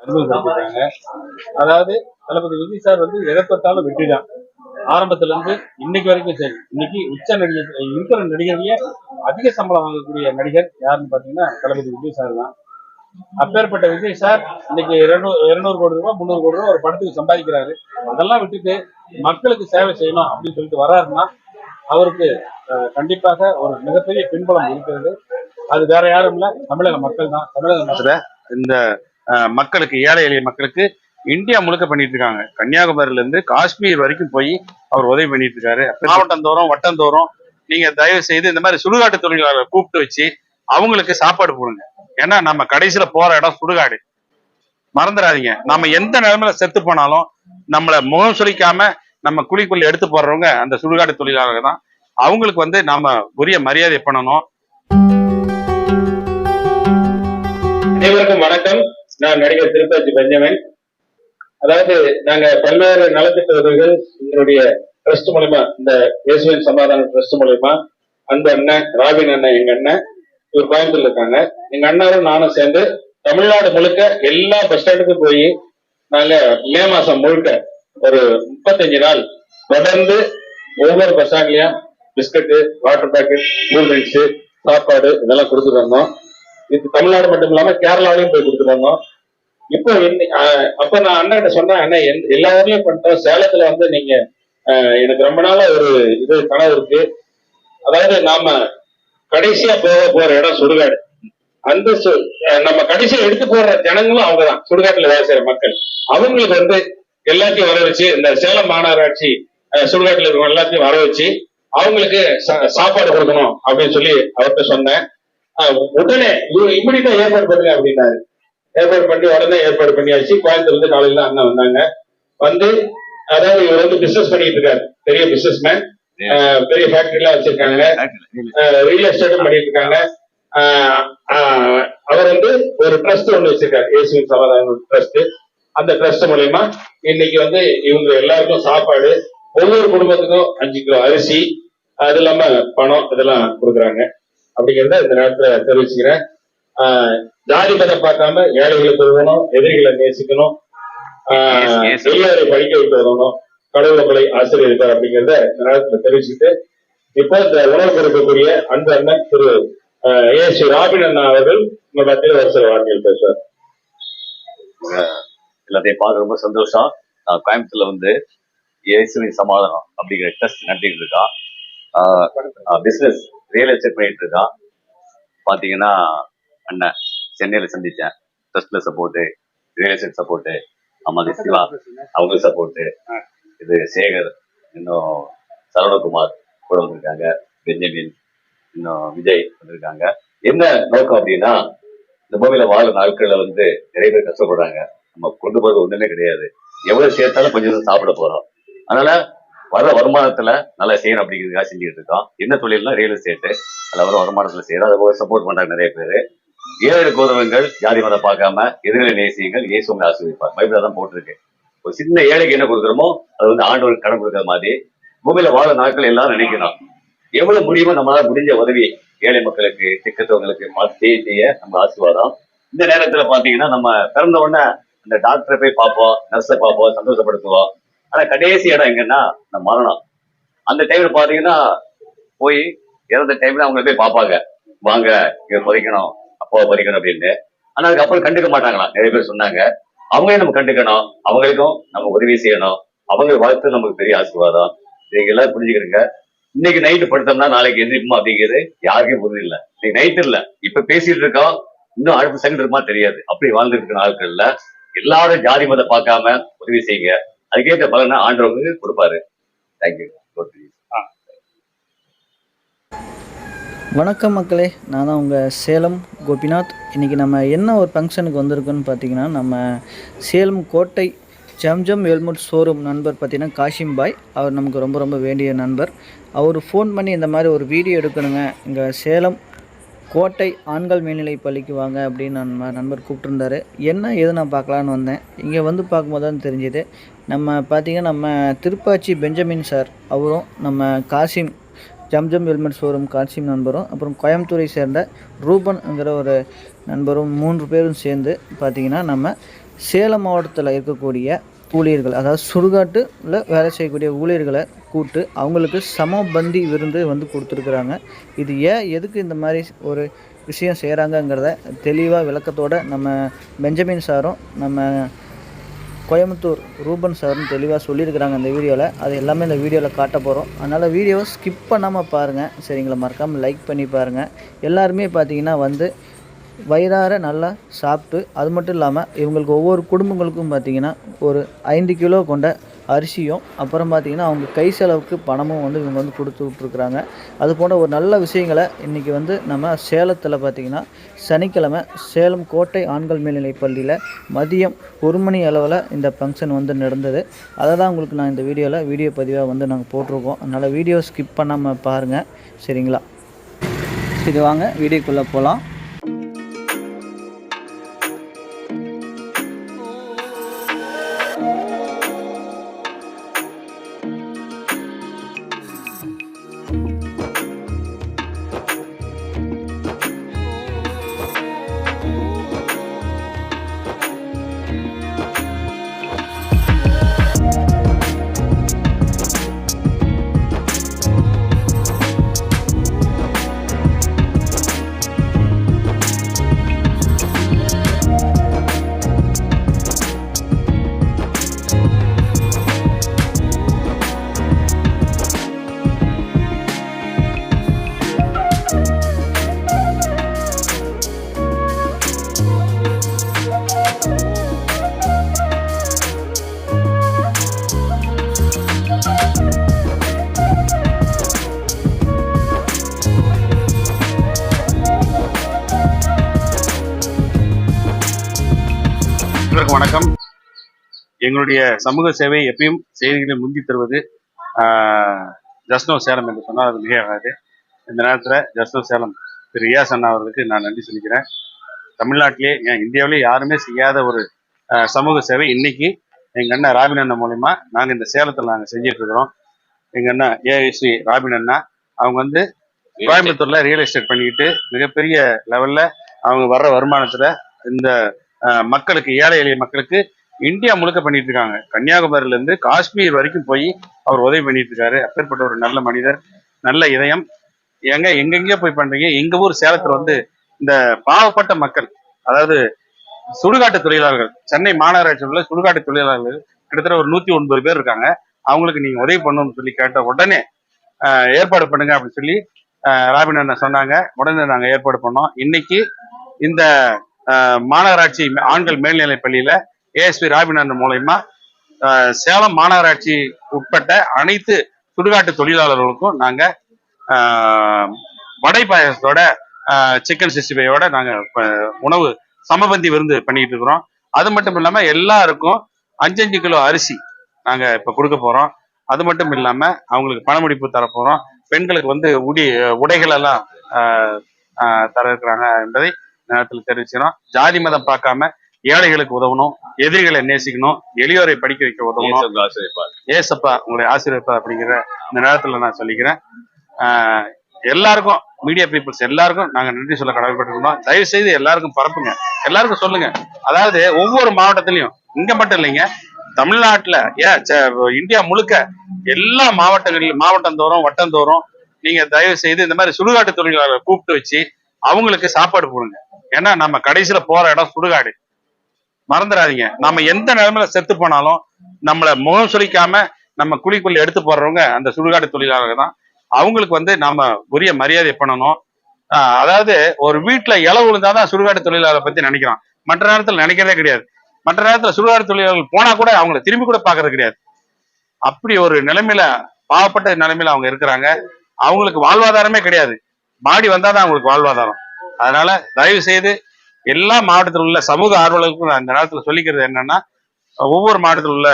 அறிமுகப்படுத்திருக்காங்க அதாவது தளபதி விஜய் சார் வந்து எதை பார்த்தாலும் வெற்றி தான் ஆரம்பத்துல இருந்து இன்னைக்கு வரைக்கும் சரி. இன்னைக்கு உச்ச நடிகர் இருக்கிற நடிகர்லயே அதிக சம்பளம் வாங்கக்கூடிய நடிகர் யாருன்னு பாத்தீங்கன்னா தளபதி விஜய் சார் தான். அப்பேற்பட்ட விஜய் சார் இன்னைக்கு இருநூறு இருநூறு கோடி ரூபாய் முந்நூறு கோடி ரூபாய் ஒரு படத்துக்கு சம்பாதிக்கிறாரு. அதெல்லாம் விட்டுட்டு மக்களுக்கு சேவை செய்யணும் அப்படின்னு சொல்லிட்டு வராருன்னா அவருக்கு அஹ், கண்டிப்பாக ஒரு மிகப்பெரிய பின்பலம் இருக்கிறது. அது வேற யாரும் இல்ல. தமிழக மக்கள் தான். தமிழக மக்கள் இந்த மக்களுக்கு ஏழை எளிய மக்களுக்கு இந்தியா முழுக்க பண்ணிட்டு இருக்காங்க. கன்னியாகுமரியில இருந்து காஷ்மீர் வரைக்கும் போய் அவர் உதவி பண்ணிட்டு இருக்காரு. மாவட்டந்தோறும் தோறும் நீங்க தயவு செய்து இந்த மாதிரி சுடுகாட்டு தொழிலாளர்களை கூப்பிட்டு வச்சு அவங்களுக்கு சாப்பாடு போடுங்க. ஏன்னா நம்ம கடைசியில போற இடம் சுடுகாடு. மறந்துடாதீங்க. நம்ம எந்த நிலைமையில செத்து போனாலும் நம்மள முகம் சுழிக்காம நம்ம குழிக்குள்ள எடுத்து போடுறவங்க அந்த சுடுகாடு தொழிலாளர்கள் தான். அவங்களுக்கு வந்து நாம உரிய மரியாதை பண்ணணும். அனைவருக்கும் வணக்கம். நான் நடிகர் திருப்பதி பெஞ்சமின். அதாவது நாங்க பல்வேறு நலத்திட்ட உதவிகள் எங்களுடைய ட்ரஸ்ட் மூலயமா இந்த இயேசுவின் சமாதான ட்ரஸ்ட் மூலயமா அந்த அண்ணன் ராபின் அண்ணன் எங்க அண்ணன் இவர் கோயம்புத்தூர்ல இருக்காங்க. எங்க அண்ணாரும் நானும் சேர்ந்து தமிழ்நாடு முழுக்க எல்லா பஸ் ஸ்டாண்டுக்கும் போய் நாங்க மே மாசம் முழுக்க ஒரு முப்பத்தஞ்சு நாள் தொடர்ந்து ஒவ்வொரு bus ஸ்டாண்ட்லயும் biscuit water packet cool drinks சாப்பாடு இதெல்லாம் கொடுத்துட்டு வந்தோம். இது தமிழ்நாடு மட்டும் இல்லாம கேரளாலையும் போய் கொடுத்துருந்தோம் இப்போ அப்ப நான் கிட்ட சொன்னேன் அண்ணன் எல்லா ஊர்லயும் பண்ணிட்டோம். சேலத்துல வந்து நீங்க எனக்கு ரொம்ப நாளா ஒரு இது கனவு இருக்கு. அதாவது நாம கடைசியா போக போற இடம் சுடுகாடு. அந்த சு- நம்ம கடைசியா எடுத்து போற ஜனங்களும் அவங்கதான். சுடுகாட்டுல வேலை செய்யற மக்கள். அவங்களுக்கு வந்து எல்லாத்தையும் வர வச்சு இந்த சேலம் மாநகராட்சி சுடுகாட்டுல இருக்கிற எல்லாத்தையும் வர வச்சு அவங்களுக்கு சா- சாப்பாடு கொடுக்கணும். அப்படின்னு சொல்லி அவர்கிட்ட சொன்னேன். உடனே இம்மிடியா ஏற்பாடு பண்ணுங்க அப்படின்னாரு. ஏற்பாடு பண்ணி உடனே ஏற்பாடு பண்ணியாச்சு. கோயம்புத்தூர்ல இருந்து காலையில அண்ணன் வந்தாங்க. வந்து அதாவது இவர் வந்து பிசினஸ் பண்ணிட்டு இருக்காரு. பெரிய பிசினஸ் மேன் பெரிய ஃபேக்டரி எல்லாம் வச்சிருக்காங்க. ரியல் எஸ்டேட்டும் பண்ணிட்டு இருக்காங்க. அவர் வந்து ஒரு ட்ரஸ்ட் ஒண்ணு வச்சிருக்காரு. ஏசுவின் சமாதான ட்ரஸ்ட் அந்த ட்ரஸ்ட் மூலயமா இன்னைக்கு வந்து இவங்க எல்லாருக்கும் சாப்பாடு ஒவ்வொரு குடும்பத்துக்கும் அஞ்சு கிலோ அரிசி அது இல்லாம பணம் இதெல்லாம் கொடுக்குறாங்க. அப்படிங்கறத இந்த நேரத்துல தெரிவிச்சுக்கிறேன். ஆஹ் ஜாதி மதம் பார்க்காம ஏழைகளுக்கு உதவணும் எதிரிகளை நேசிக்கணும். எல்லாரையும் படிக்க வைக்க உதவணும் கடவுள் ஆசீர்வதிப்பார் அப்படிங்கறத இந்த நேரத்துல தெரிவிச்சுட்டு இப்போ இந்த உணவு கொடுக்கக்கூடிய அன்பு அண்ணன் திரு ஆஹ் ஏ ஸ்ரீ ராபின் அண்ணா அவர்கள் உங்க மத்தியில் ஒரு சில வார்த்தைகள் பேசுவார் எல்லாத்தையும் பார்க்க ரொம்ப சந்தோஷம். நான் கோயம்புத்தூர்ல வந்து இயேசுவின் சமாதானம் அப்படிங்கிற டெஸ்ட் நடத்திட்டு இருக்கான் பிசினஸ் ரியல் எஸ்டேட் பண்ணிட்டு இருக்கான் பாத்தீங்கன்னா அண்ணன் சென்னையில சந்திச்சேன். ட்ரஸ்ட்ல சப்போர்ட்டு ரியல் எஸ்டேட் சப்போர்ட்டு அம்மா சிவா. அவங்க சப்போர்ட்டு இது சேகர் இன்னும் சரவணகுமார் கூட வந்திருக்காங்க. பெஞ்சமின் இன்னும் விஜய் வந்திருக்காங்க. என்ன நோக்கம் அப்படின்னா இந்த பூமியில வாழ நாட்கள்ல வந்து நிறைய பேர் கஷ்டப்படுறாங்க. நம்ம கொண்டு போறது ஒண்ணுமே கிடையாது. எவ்வளவு சேர்த்தாலும் கொஞ்சம் சாப்பிட போறோம். அதனால வர வருமானத்துல நல்லா செய்யணும் அப்படிங்கிறதுக்காக செஞ்சுட்டு இருக்கோம். என்ன தொழில்னா ரியல் எஸ்டேட்டு அதில் வர வருமானத்துல செய்யறோம் அதை போக சப்போர்ட் பண்றாங்க நிறைய பேர். ஏழு கோதவங்கள் ஜாதி மதம் பார்க்காம எதிர்களை நேசியுங்கள். இயேசு உங்களை ஆசிரியப்பார் பைபிள் தான் போட்டிருக்கு. ஒரு சின்ன ஏழைக்கு என்ன கொடுக்குறோமோ அது வந்து ஆண்டவர் கடன் கொடுக்குற மாதிரி பூமியில வாழ நாட்கள் எல்லாம் நினைக்கணும். எவ்வளவு முடியுமோ நம்மளால முடிஞ்ச உதவி ஏழை மக்களுக்கு திக்கத்தவங்களுக்கு செய்ய செய்ய நம்ம ஆசீர்வாதம். இந்த நேரத்துல பாத்தீங்கன்னா நம்ம பிறந்த உடனே அந்த டாக்டரை போய் பார்ப்போம் நர்ஸை பார்ப்போம் சந்தோஷப்படுத்துவோம். ஆனா கடைசி இடம் எங்கன்னா இந்த மரணம். அந்த டைம்ல பாத்தீங்கன்னா போய் இறந்த டைம்ல அவங்கள போய் பார்ப்பாங்க. வாங்க இங்க பறிக்கணும் அப்பாவை பறிக்கணும் அப்படின்னு. ஆனா அதுக்கப்புறம் கண்டுக்க மாட்டாங்களாம். நிறைய பேர் சொன்னாங்க. அவங்களையும் நம்ம கண்டுக்கணும். அவங்களுக்கும் நம்ம உதவி செய்யணும். அவங்க வாழ்த்து நமக்கு பெரிய ஆசீர்வாதம். நீங்க எல்லாரும் புரிஞ்சுக்கிறீங்க. இன்னைக்கு நைட்டு படுத்தோம்னா நாளைக்கு எந்திரிப்போமா அப்படிங்கிறது யாருக்கும் புரிதல் இல்லை. இன்னைக்கு நைட் இல்ல. இப்ப பேசிட்டு இருக்கோம். இன்னும் அடுத்த செகண்ட் இருக்குமா தெரியாது. அப்படி வாழ்ந்துட்டு இருக்கிற நாட்கள்ல எல்லாரும் ஜாதி மதம் பார்க்காம உதவி செய்யுங்க. அதுக்கேற்ற பலனை ஆண்டவங்க கொடுப்பாரு. தேங்க்யூ வணக்கம் மக்களே நான் தான் உங்கள் சேலம் கோபிநாத். இன்றைக்கி நம்ம என்ன ஒரு ஃபங்க்ஷனுக்கு வந்திருக்கோன்னு பார்த்தீங்கன்னா நம்ம சேலம் கோட்டை ஜம்ஜம் வெல்முட் ஷோரூம் நண்பர் பார்த்தீங்கன்னா காஷிம் பாய். அவர் நமக்கு ரொம்ப ரொம்ப வேண்டிய நண்பர். அவர் ஃபோன் பண்ணி இந்த மாதிரி ஒரு வீடியோ எடுக்கணுங்க. இங்கே சேலம் கோட்டை ஆண்கள் மேல்நிலை பள்ளிக்கு வாங்க அப்படின்னு நம்ம நண்பர் கூப்பிட்டுருந்தாரு. என்ன எது நான் பார்க்கலான்னு வந்தேன். இங்கே வந்து பார்க்கும்போது தான் தெரிஞ்சுது. நம்ம பார்த்தீங்கன்னா நம்ம திருப்பாச்சி பெஞ்சமின் சார் அவரும் நம்ம காசிம் ஜம்ஜம் ஹெல்மெட் ஷோரூம் காசிம் நண்பரும் அப்புறம் கோயம்புத்தூரை சேர்ந்த ரூபன்ங்கிற ஒரு நண்பரும் மூன்று பேரும் சேர்ந்து பார்த்தீங்கன்னா நம்ம சேலம் மாவட்டத்தில் இருக்கக்கூடிய ஊழியர்கள் அதாவது சுடுகாட்டில் வேலை செய்யக்கூடிய ஊழியர்களை கூட்டு அவங்களுக்கு சமபந்தி விருந்து வந்து கொடுத்துருக்குறாங்க. இது ஏன் எதுக்கு இந்த மாதிரி ஒரு விஷயம் செய்கிறாங்கங்கிறத தெளிவாக விளக்கத்தோடு நம்ம பெஞ்சமின் சாரும் நம்ம கோயம்புத்தூர் ரூபன் சார்னு தெளிவாக சொல்லியிருக்கிறாங்க இந்த வீடியோவில் அது எல்லாமே இந்த வீடியோவில் காட்ட போகிறோம் அதனால் வீடியோவை ஸ்கிப் பண்ணாமல் பாருங்கள் சரிங்களா மறக்காமல் லைக் பண்ணி பாருங்கள் எல்லாருமே பார்த்தீங்கன்னா வந்து வயிறார நல்லா சாப்பிட்டு அது மட்டும் இல்லாமல் இவங்களுக்கு ஒவ்வொரு குடும்பங்களுக்கும் பார்த்தீங்கன்னா ஒரு ஐந்து கிலோ கொண்ட அரிசியும் அப்புறம் பார்த்திங்கன்னா அவங்க கை செலவுக்கு பணமும் வந்து இவங்க வந்து கொடுத்து விட்ருக்குறாங்க அது போன்ற ஒரு நல்ல விஷயங்களை இன்றைக்கி வந்து நம்ம சேலத்தில் பார்த்தீங்கன்னா சனிக்கிழமை சேலம் கோட்டை ஆண்கள் மேல்நிலைப் பள்ளியில் மதியம் ஒரு மணி அளவில் இந்த ஃபங்க்ஷன் வந்து நடந்தது. அதை தான் உங்களுக்கு நான் இந்த வீடியோவில் வீடியோ பதிவாக வந்து நாங்கள் போட்டிருக்கோம். அதனால் வீடியோ ஸ்கிப் பண்ணாமல் பாருங்கள் சரிங்களா? இது வாங்க வீடியோக்குள்ளே போகலாம் அனைவருக்கும் வணக்கம். எங்களுடைய சமூக சேவை எப்பயும் செய்திகளை முந்தி தருவது ஜஸ்னோ சேலம் என்று சொன்னால் அது மிகையாகாது இந்த நேரத்தில் ஜஸ்னோ சேலம் திரு ரியாஸ் அண்ணா அவர்களுக்கு நான் நன்றி சொல்லிக்கிறேன். தமிழ்நாட்டிலே என் இந்தியாவிலே யாருமே செய்யாத ஒரு சமூக சேவை இன்னைக்கு எங்கள் அண்ணன் ராபின் அண்ணன் மூலிமா நாங்கள் இந்த சேலத்தில் நாங்கள் செஞ்சிட்டு இருக்கிறோம். எங்கள் அண்ணன் ஏஎஸ்வி ராபின் அண்ணா அவங்க வந்து கோயம்புத்தூர்ல ரியல் எஸ்டேட் பண்ணிக்கிட்டு மிகப்பெரிய லெவல்ல அவங்க வர்ற வருமானத்துல இந்த மக்களுக்கு ஏழை எளிய மக்களுக்கு இந்தியா முழுக்க பண்ணிட்டு இருக்காங்க. கன்னியாகுமரியில இருந்து காஷ்மீர் வரைக்கும் போய் அவர் உதவி பண்ணிட்டு இருக்காரு. அப்பேற்பட்ட ஒரு நல்ல மனிதர் நல்ல இதயம். எங்க எங்கெங்கே போய் பண்றீங்க. எங்க ஊர் சேலத்துல வந்து இந்த பாவப்பட்ட மக்கள் அதாவது சுடுகாட்டு தொழிலாளர்கள் சென்னை மாநகராட்சியில் உள்ள சுடுகாட்டு தொழிலாளர்கள் கிட்டத்தட்ட ஒரு நூத்தி ஒன்பது பேர் இருக்காங்க. அவங்களுக்கு நீங்க உதவி பண்ணணும்னு சொல்லி கேட்ட உடனே ஏற்பாடு பண்ணுங்க அப்படின்னு சொல்லி ராபின் அண்ணன் சொன்னாங்க. உடனே நாங்க ஏற்பாடு பண்ணோம். இன்னைக்கு இந்த மாநகராட்சி ஆண்கள் மேல்நிலைப் பள்ளியில ஏஎஸ்பி ராபின் மூலயமா சேலம் மாநகராட்சி உட்பட்ட அனைத்து சுடுகாட்டு தொழிலாளர்களுக்கும் நாங்க வடை பாயசத்தோட சிக்கன் சிக்ஸ்டி ஃபைவோட நாங்க உணவு சமபந்தி விருந்து பண்ணிட்டு இருக்கிறோம். அது மட்டும் இல்லாம எல்லாருக்கும் அஞ்சஞ்சு கிலோ அரிசி நாங்க இப்ப கொடுக்க போறோம். அது மட்டும் இல்லாம அவங்களுக்கு பணமுடிப்பு தர போறோம். பெண்களுக்கு வந்து உடி உடைகள் எல்லாம் தர இருக்கிறாங்க என்பதை நேரத்தில் தெரிவிக்கிறோம் ஜாதி மதம் பார்க்காம ஏழைகளுக்கு உதவணும் எதிரிகளை நேசிக்கணும் எளியோரை படிக்க வைக்க உதவணும். ஏசப்பா உங்களை ஆசீர்வதிப்பா அப்படிங்கிற இந்த நேரத்துல நான் சொல்லிக்கிறேன். எல்லாருக்கும் மீடியா பீப்புள்ஸ் எல்லாருக்கும் நாங்க நன்றி சொல்ல கடமைப்பட்டிருக்கோம். தயவு செய்து எல்லாருக்கும் பரப்புங்க. எல்லாருக்கும் சொல்லுங்க. அதாவது ஒவ்வொரு மாவட்டத்திலையும் இங்க மட்டும் இல்லைங்க தமிழ்நாட்டுல ஏன் இந்தியா முழுக்க எல்லா மாவட்டங்களிலும் மாவட்டம் தோறும் வட்டம் தோறும் நீங்க தயவு செய்து இந்த மாதிரி சுடுகாட்டு தொழிலாளர்களை கூப்பிட்டு வச்சு அவங்களுக்கு சாப்பாடு போடுங்க. ஏன்னா நம்ம கடைசியில போற இடம் சுடுகாடு. மறந்துடாதீங்க. நம்ம எந்த நிலைமையில செத்து போனாலும் நம்மள முகம் சுழிக்காம நம்ம குழிக்குள்ள எடுத்து போடுறவங்க அந்த சுடுகாடு தொழிலாளர்கள் தான். அவங்களுக்கு வந்து நாம உரிய மரியாதை பண்ணணும். ஆஹ் அதாவது ஒரு வீட்டுல இளவு விழுந்தாதான் சுடுகாடு தொழிலாளரை பத்தி நினைக்கிறோம் மற்ற நேரத்துல நினைக்கிறதே கிடையாது. மற்ற நேரத்துல சுடுகாடு தொழிலாளர்கள் போனா கூட அவங்கள திரும்பி கூட பாக்குறது கிடையாது. அப்படி ஒரு நிலைமையில பாவப்பட்ட நிலைமையில அவங்க இருக்கிறாங்க. அவங்களுக்கு வாழ்வாதாரமே கிடையாது. மாடி வந்தாதான் அவங்களுக்கு வாழ்வாதாரம். அதனால தயவு செய்து எல்லா மாவட்டத்தில் உள்ள சமூக ஆர்வலர்களுக்கும் நான் இந்த நேரத்துல சொல்லிக்கிறது என்னன்னா ஒவ்வொரு மாவட்டத்தில் உள்ள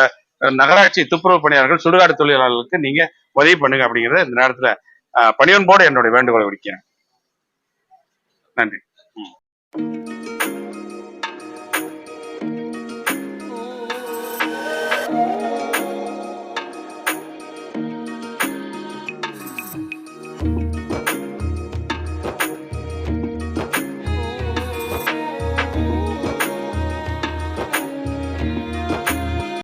நகராட்சி துப்புரவு பணியாளர்கள் சுடுகாடு தொழிலாளர்களுக்கு நீங்க உதவி பண்ணுங்க அப்படிங்கறத இந்த நேரத்துல அஹ், என்னுடைய வேண்டுகோளை விடுக்கிறேன். நன்றி.